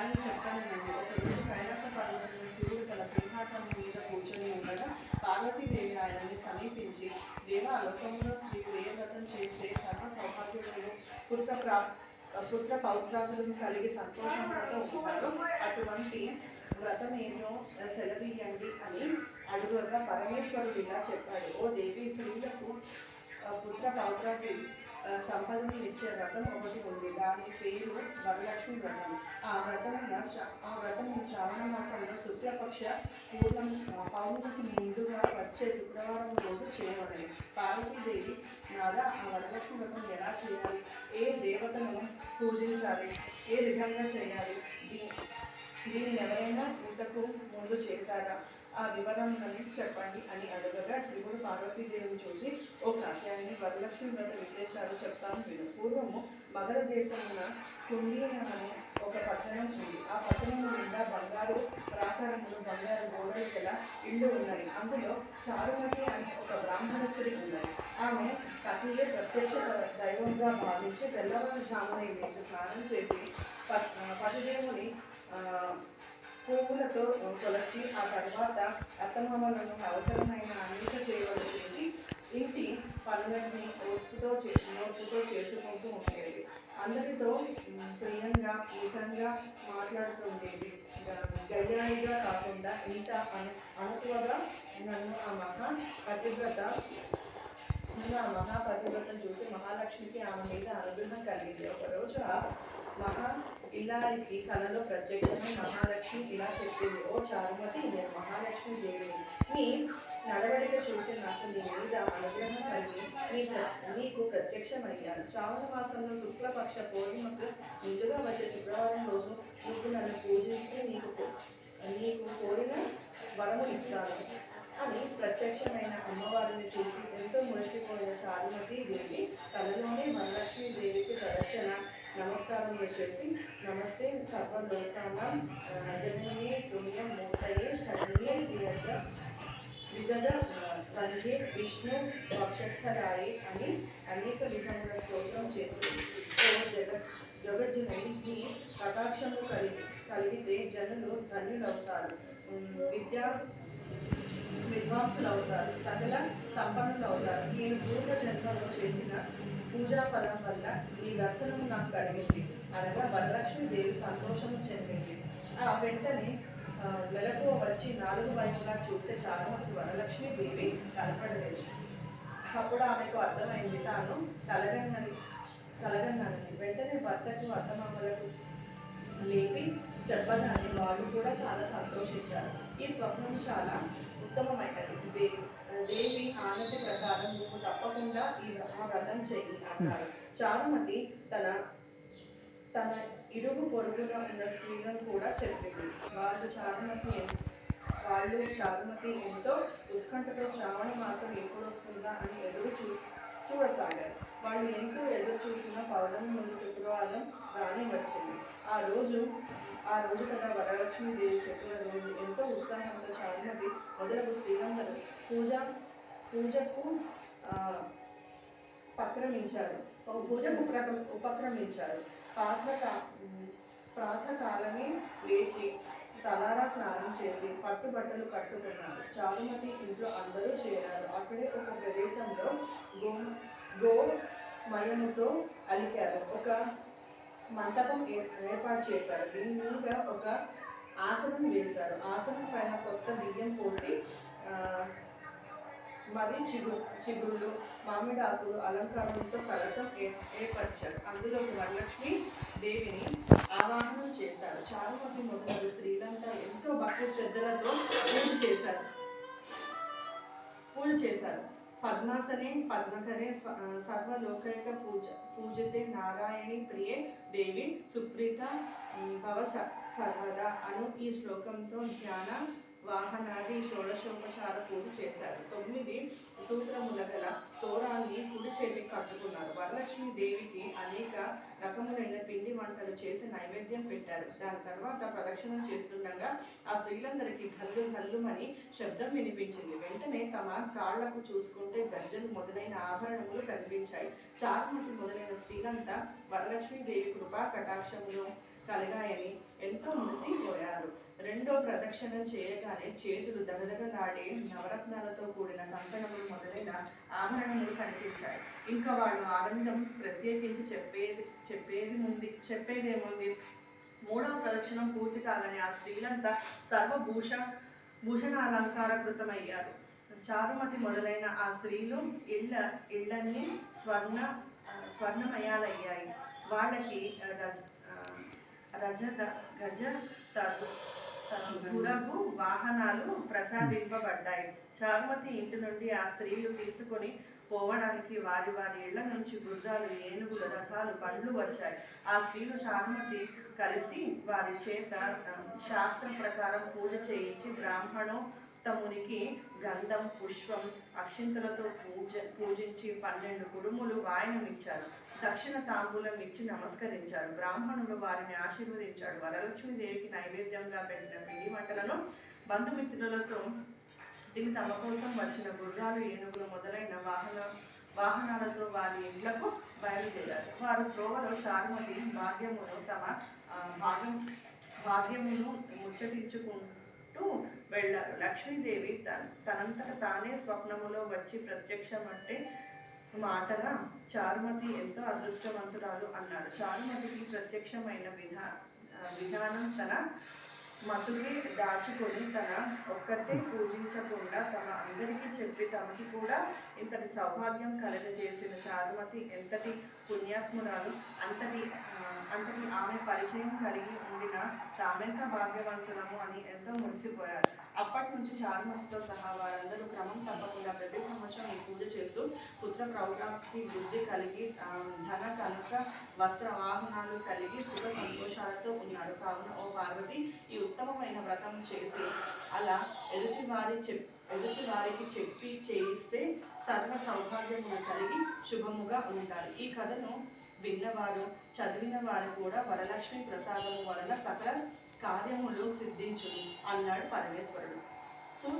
దానిని చెప్తాను ఒక రోజు కైలాస పర్వతంలో శివుడు తన సింహాసనం మీద కూర్చొని ఉండగా పార్వతీదేవి ఆయనని సమీపించి దేవ లోకంలో స్త్రీలు ఏ వ్రతం చేస్తే సర్వ సౌభాగ్యములు పుత్ర ప్రా పుత్ర పౌత్రాదులను కలిగి సంతోషంతో ఉంటారు అటువంటి వ్రతం ఏదో సెలవీయండి అని అడుగుగా పరమేశ్వరుడు ఇలా చెప్పాడు. ఓ దేవి స్త్రీలకు ఆ, పుత్ర పౌత్రాది సంపదను ఇచ్చే వ్రతం ఒకటి ఉంది. దాని పేరు వరలక్ష్మి వ్రతం. ఆ వ్రతం ఆ వ్రతం శ్రావణ మాసంలో శుక్లపక్ష పూర్ణం ఆ, పౌర్ణమికి ముందుగా వచ్చే శుక్రవారం రోజు చేయబడింది. పార్వతీదేవి నాదా ఆ వరలక్ష్మి వ్రతం ఎలా చేయాలి? ఏ దేవతను పూజించాలి? ఏ విధంగా చేయాలి? దీనిని ఎవరైనా ఇంతకు ముందు చేశారా? ఆ వివరాలను చెప్పండి అని అడగగా శివుడు పార్వతీదేవిని చూసి ఒక కాత్యాయని వరలక్ష్మి వ్రత విశేషాలు చెప్తాను విను. పూర్వము మగధ దేశమున కుండియం అనే ఒక పట్టణం ఉంది. ఆ పట్టణం నిండా బంగారు ప్రాకారములు బంగారు గోడలు గల ఇళ్ళు ఉన్నాయి. అందులో చారుమతి అనే ఒక బ్రాహ్మణ స్త్రీ ఉన్నది. ఆమె పతియే ప్రత్యక్ష దైవంగా భావించి తెల్లవారుజామున లేచి స్నానం చేసి ప- పతిదేవుని పువ్వులతో కొలచి ఆ తర్వాత అత్తమామలను అవసరమైన అనేక సేవలు చేసి ఇంటి పనులన్నీ ఓర్పుతో ఓర్పుతో చేసుకుంటూ ఉండేది. అందరితో ప్రియంగా మితంగా మాట్లాడుతుండేది ఉండేది. గయ్యాళిగా కాకుండా ఇంత అను అనుకువగా నన్ను ఆ మహా పతివ్రత నన్ను ఆ మహాపతివ్రతను చూసి మహాలక్ష్మికి ఆమె మీద అనుగ్రహం కలిగింది. ఒకరోజు ఆ మహా ఇల్లారికి కళలో ప్రత్యక్షమై మహాలక్ష్మి ఇలా చెప్పింది. ఓ చారుమతి నేను మహాలక్ష్మి దేవిని నీ నడవడిక చూసి నాకు నీ మీద అనుగ్రహం కలిగి నీ నీకు ప్రత్యక్షమయ్యాను. శ్రావణ మాసంలో శుక్లపక్ష పూర్ణిమకు ముందుగా వచ్చే శుక్రవారం రోజు నువ్వు నన్ను పూజిస్తే నీకు నీకు కోరిన వరము ఇస్తాను అని ప్రత్యక్షమైన అమ్మవారిని చూసి ఎంతో మురిసిపోయిన చారుమతి దేవి తనలోనే మహాలక్ష్మి దేవికి ప్రదక్షిణ నమస్కారం చేసి నమస్తే. సర్వలోకానాం ఆ, జననియే పుణ్యం మూర్తయే శరణ్యే విరజ విజగ వందే విష్ణు వక్షస్థరాయి అని అనేక విధముల స్తోత్రం చేసి ఓ జగత్ జగజ్జనని నీ కటాక్షము కలిగి కలిగితే జనులు ధన్యులవుతారు. విద్యా విద్వాంసులు అవుతారు సకల సంపన్నులు అవుతారు నేను పూర్వ జన్మలో చేసిన పూజా ఫలం వల్ల ఈ దర్శనం నాకు కలిగింది. అనగా వరలక్ష్మి దేవి సంతోషం చెందింది. ఆ వెంటనే మెలకు వచ్చి నాలుగు వైపులా చూస్తే చాలా మంది వరలక్ష్మి దేవి కనపడలేదు. అప్పుడు ఆమెకు అర్థమైంది తాను కలగన్నది కలగన్నది వెంటనే భర్తకు అత్తమామలకు లేపి చెప్పగానే వాళ్ళు కూడా చాలా సంతోషించారు. ఈ స్వప్నం చాలా ఉత్తమమైనది. దేవి దేవి ఆనతి ప్రకారం నువ్వు తప్పకుండా ఈ ఆ వ్రతం చేయి అన్నారు. చారుమతి తన తన ఇరుగు పొరుగున ఉన్న స్త్రీలను కూడా చెప్పింది. వాళ్ళు చారుమతి వాళ్ళు చారుమతి ఎంతో ఉత్కంఠతో శ్రావణ మాసం ఎప్పుడు వస్తుందా అని ఎదురు చూసి చూడసాగారు. వాళ్ళు ఎంతో ఎదురు చూసిన పౌర్ణమి ముందు శుక్రవారం రాని వచ్చింది. ఆ రోజు ఆ రోజు కదా వరలక్ష్మి దేవి చెప్పిన రోజు. ఎంతో ఉత్సాహంతో చారుమతి మొదలగు స్త్రీలందరూ పూజ పూజకు ఆ, ఉపక్రమించారు ఉపక్ర- ఉపక్రమించారు. ప్రాతక ప్రాతకాలమే లేచి తలారా స్నానం చేసి పట్టుబట్టలు కట్టుకున్నారు. చారుమతి ఇంట్లో అందరూ చేరారు. అక్కడే ఒక ప్రదేశంలో గో గో మయముతో అలికారు. ఒక మంటపం ఏర్పాటు చేశారు. దీని మీద ఒక ఆసనం వేశారు. ఆసనం పైన కొత్త బియ్యం పోసి మరి చిగు చిగుళ్ళు మామిడి ఆకులు అలంకారంతో కలసం ఏ- ఏర్పరిచారు. అందులో వరలక్ష్మి దేవిని ఆవాహనం చేశారు. చారుమతి మొదలగు స్త్రీలంతా ఎంతో భక్తి శ్రద్ధలతో పూజ చేశారు. పూజ చేశారు. పద్మాసనే పద్మకరే సర్వలోకైక పూజ పూజితే నారాయణి ప్రియే దేవి సుప్రీత భవ స- సర్వదా అను ఈ శ్లోకంతో ధ్యాన వాహనాది షోడశోపచార పూజ చేశారు. తొమ్మిది సూత్రముల గల తోరాన్ని కుడి చేతికి కట్టుకున్నారు. వరలక్ష్మి దేవికి అనేక రకములైన పిండి వంటలు చేసి నైవేద్యం పెట్టారు. దాని తర్వాత ప్రదక్షిణం చేస్తుండగా ఆ స్త్రీలందరికీ గల్లు గల్లుమని శబ్దం వినిపించింది. వెంటనే తమ కాళ్ళకు చూసుకుంటే గజ్జలు మొదలైన ఆభరణములు కనిపించాయి. చారుమతి మొదలైన స్త్రీలంతా వరలక్ష్మీదేవి కృపా కటాక్షములు కలిగాయని ఎంతో మురిసిపోయారు. రెండో ప్రదక్షిణం చేయగానే చేతులు దగదగలాడి నవరత్నాలతో కూడిన కంకణములు మొదలైన ఆభరణములు కనిపించాయి. ఇంకా వాళ్ళు ఆనందం ప్రత్యేకించి చెప్పేది చెప్పేది ఉంది చెప్పేదేముంది? మూడవ ప్రదక్షిణం పూర్తి కాగానే ఆ స్త్రీలంతా సర్వభూష భూషణాలంకారకృతమయ్యారు చారుమతి మొదలైన ఆ స్త్రీలు ఇళ్ళ ఇళ్ళన్నీ స్వర్ణ స్వర్ణమయాలయ్యాయి. వాళ్ళకి రజ ఆ, గజ తగు తురగు వాహనాలు ప్రసాదింపబడ్డాయి. చారుమతి ఇంటి నుండి ఆ స్త్రీలు తీసుకొని పోవడానికి వారి వారి ఇళ్ళ నుంచి గుర్రాలు ఏనుగులు రథాలు బండ్లు వచ్చాయి. ఆ స్త్రీలు చారుమతి కలిసి వారి చేత శాస్త్రం ప్రకారం పూజ చేయించి తమునికి గంధం పుష్పం అక్షింతలతో పూజ పూజించి పన్నెండు కుడుములు వాయనం ఇచ్చారు. దక్షిణ తాంబూలం ఇచ్చి నమస్కరించారు. బ్రాహ్మణుడు వారిని ఆశీర్వదించాడు. వరలక్ష్మీదేవికి నైవేద్యంగా పెట్టిన పిండి వంటలను బంధుమిత్రులతో తిని తమ కోసం వచ్చిన గుర్రాలు ఏనుగులు మొదలైన వాహన వాహనాలతో వారి ఇండ్లకు బయలుదేరారు. వారు త్రోవలో చారుమతి భాగ్యమును తమ భాగ్యం భాగ్యమును భాగ్యమును ముచ్చటించుకుంటూ వెళ్ళారు. లక్ష్మీదేవి తన తనంతట తానే స్వప్నములో వచ్చి ప్రత్యక్షం అంటే మాటల చారుమతి ఎంతో అదృష్టవంతురాలు అన్నారు. చారుమతికి ప్రత్యక్షమైన విధా విధానం తన మతుకే దాచుకొని తన ఒక్కతే పూజించకుండా తమ అందరికీ చెప్పి తమకి కూడా ఇంతటి సౌభాగ్యం కలగజేసిన చారుమతి ఎంతటి పుణ్యాత్మురాలు అంతటి అంతటి ఆమె పరిచయం కలిగి ఉండిన తామెంత భాగ్యవంతులము అని ఎంతో మురిసిపోయారు. అప్పటి నుంచి చారుమతితో సహా వారందరూ క్రమం తప్పకుండా ప్రతి సంవత్సరం ఈ పూజ చేస్తూ పుత్ర ప్రౌఢాప్తి బుద్ధి కలిగి ధన కనుక వస్త్ర వాహనాలు కలిగి సుఖ సంతోషాలతో ఉన్నారు. కావున ఓ పార్వతి ఈ ఉత్తమమైన వ్రతం చేసి అలా ఎదుటి వారి చెప్ ఎదుటి వారికి చెప్పి చేయిస్తే సర్వ సౌభాగ్యములు కలిగి శుభముగా ఉంటారు. ఈ కథను విన్నవారు చదివిన వారు కూడా వరలక్ష్మి ప్రసాదము వలన సకల కార్యములు సిద్ధించును అన్నాడు పరమేశ్వరుడు. సూత